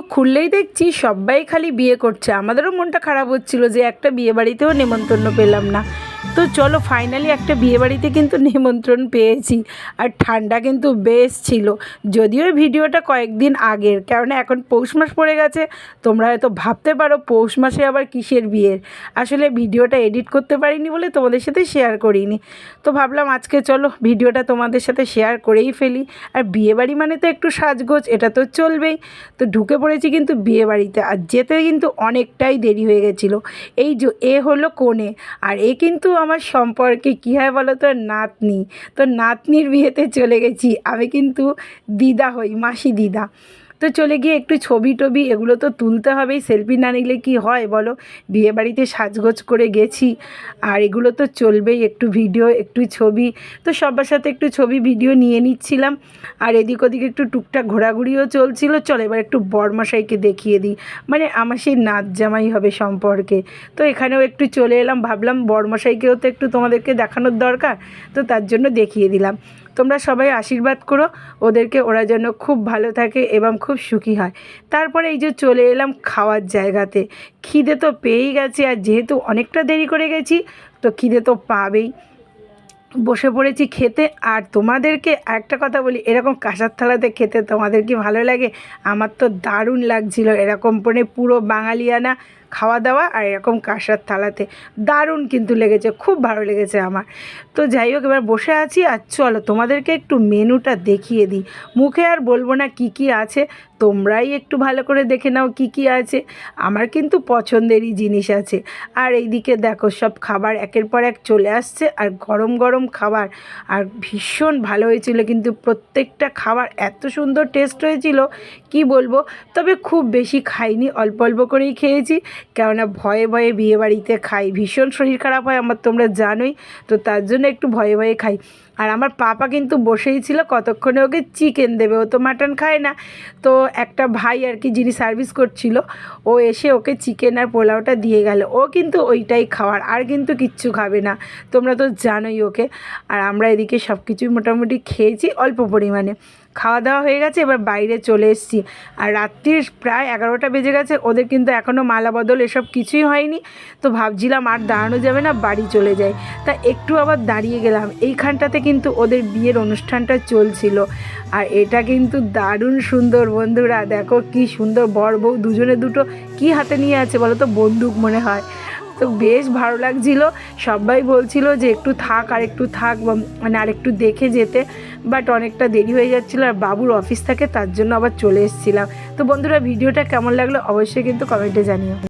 Facebook খুললেই দেখছি সবাই খালি বিয়ে করছে। আমাদেরও মনটা খারাপ হচ্ছিল যে একটা বিয়ে বাড়িতেও নেমন্তন্ন পেলাম না। তো চলো ফাইনালি একটা বিয়ে বাড়িতে কিন্তু নিমন্ত্রণ পেয়েছি। আর ঠান্ডা কিন্তু বেশ ছিল। যদিও ভিডিওটা কয়েকদিন আগের, কেননা এখন পৌষ মাস পড়ে গেছে, তোমরা হয়তো ভাবতে পারো পৌষ মাসে আবার কিসের বিয়ের। আসলে ভিডিওটা এডিট করতে পারিনি বলে তোমাদের সাথে শেয়ার করিনি। তো ভাবলাম আজকে চলো ভিডিওটা তোমাদের সাথে শেয়ার করেই ফেলি। আর বিয়ে বাড়ি মানে তো একটু সাজগোজ, এটা তো চলবেই। তো ঢুকে পড়েছি কিন্তু বিয়ে বাড়িতে, আর যেতে কিন্তু অনেকটাই দেরি হয়ে গেছিল। এই যে এ হলো কোণে, আর এ কিন্তু আমার সম্পর্কে কী হয় বলো তো? নাতনি। তো নাতনির বিয়েতে চলে গেছি। আমি কিন্তু দিদা হই, মাসি দিদা। তো চলে গিয়ে একটু ছবি টবি এগুলো তো তুলতে হবেই সেলফি না নিলে কি হয় বলো? বিয়েবাড়িতে সাজগোজ করে গেছি, আর এগুলো তো চলবেই, একটু ভিডিও একটু ছবি। তো সবার সাথে একটু ছবি ভিডিও নিয়ে নিচ্ছিলাম, আর এদিক ওদিক একটু টুকটাক ঘোরাঘুরিও চলছিল। চলো এবার একটু বরমশাইকে দেখিয়ে দিই। মানে আমার সেই নাচ জামাই হবে সম্পর্কে। তো এখানেও একটু চলে এলাম, ভাবলাম বরমশাইকেও তো একটু তোমাদেরকে দেখানোর দরকার, তো তার জন্য দেখিয়ে দিলাম। তোমরা সবাই আশীর্বাদ করো, ওদেরকে ওরা যেন খুব ভালো থাকে এবং খুব সুখী হয়। তারপরে এই যে চলে এলাম খাওয়ার জায়গাতে। খিদে তো পেয়েই গেছে আর যেহেতু অনেকটা দেরি করে গেছি, তো খিদে তো পাবেই। বসে পড়েছি খেতে। আর তোমাদেরকে একটা কথা বলি, এরকম কাঁসার থালাতে খেতে তোমাদের কি ভালো লাগে? আমার তো দারুণ লাগছিল এরকম মানে পুরো বাঙালিয়ানা খাওয়া দাওয়া আর এরকম কাঁসার থালাতে। দারুণ কিন্তু লেগেছে, খুব ভালো লেগেছে আমার। তো যাই হোক, এবার বসে আছি আর চলো তোমাদেরকে একটু মেনুটা দেখিয়ে দিই। মুখে আর বলব না কি কি আছে, তোমরাই একটু ভালো করে দেখে নাও কি কি আছে। আমার কিন্তু পছন্দেরই জিনিস আছে। আর এইদিকে দেখো, সব খাবার একের পর এক চলে আসছে আর গরম গরম খাবার। আর ভীষণ ভালো হয়েছিল কিন্তু প্রত্যেকটা খাবার এত সুন্দর টেস্ট হয়েছিল, কি বলব? তবে খুব বেশি খাইনি, অল্প অল্প করেই খেয়েছি। কেননা ভয়ে ভয়ে বিয়েবাড়িতে খাই। ভীষণ শরীর খারাপ হয়, আমার তোমরা জানোই। তো তার জন্য একটু ভয়ে ভয়ে খাই। আর আমার পাপা কিন্তু বসেই ছিল, কতক্ষণে ওকে চিকেন দেবে। ও তো মাটন খায় না। তো একটা ভাই আর কি যিনি সার্ভিস করছিল, ও এসে ওকে চিকেন আর পোলাওটা দিয়ে গেল। ও কিন্তু ওইটাই খাওয়ার, আর কিন্তু কিচ্ছু খাবে না। তোমরা তো জানোই ওকে। আর আমরা এদিকে সব কিছুই মোটামুটি খেয়েছি অল্প পরিমাণে। খাওয়া দাওয়া হয়ে গেছে, এবার বাইরে চলে এসেছি। আর রাত্রির প্রায় এগারোটা বেজে গেছে, ওদের কিন্তু এখনও মালা বদল এসব কিছুই হয়নি। তো ভাবছিলাম আর দাঁড়ানো যাবে না, বাড়ি চলে যায় তা একটু আবার দাঁড়িয়ে গেলাম। এইখানটাতে কিন্তু ওদের বিয়ের অনুষ্ঠানটা চলছিল। আর এটা কিন্তু দারুণ সুন্দর বন্ধুরা। দেখো কি সুন্দর বর বউ দুজনে দুটো কি হাতে নিয়ে আছে বলো তো বন্দুক মনে হয়। তো বেশ ভালো লাগছিল। সবাই বলছিল যে একটু থাক, আর একটু থাক মানে আর একটু দেখে যেতে। বাট অনেকটা দেরি হয়ে যাচ্ছিল, আর বাবুর অফিস থাকে, তার জন্য আবার চলে এসেছিলাম। তো বন্ধুরা, ভিডিওটা কেমন লাগল অবশ্যই কিন্তু কমেন্টে জানিও।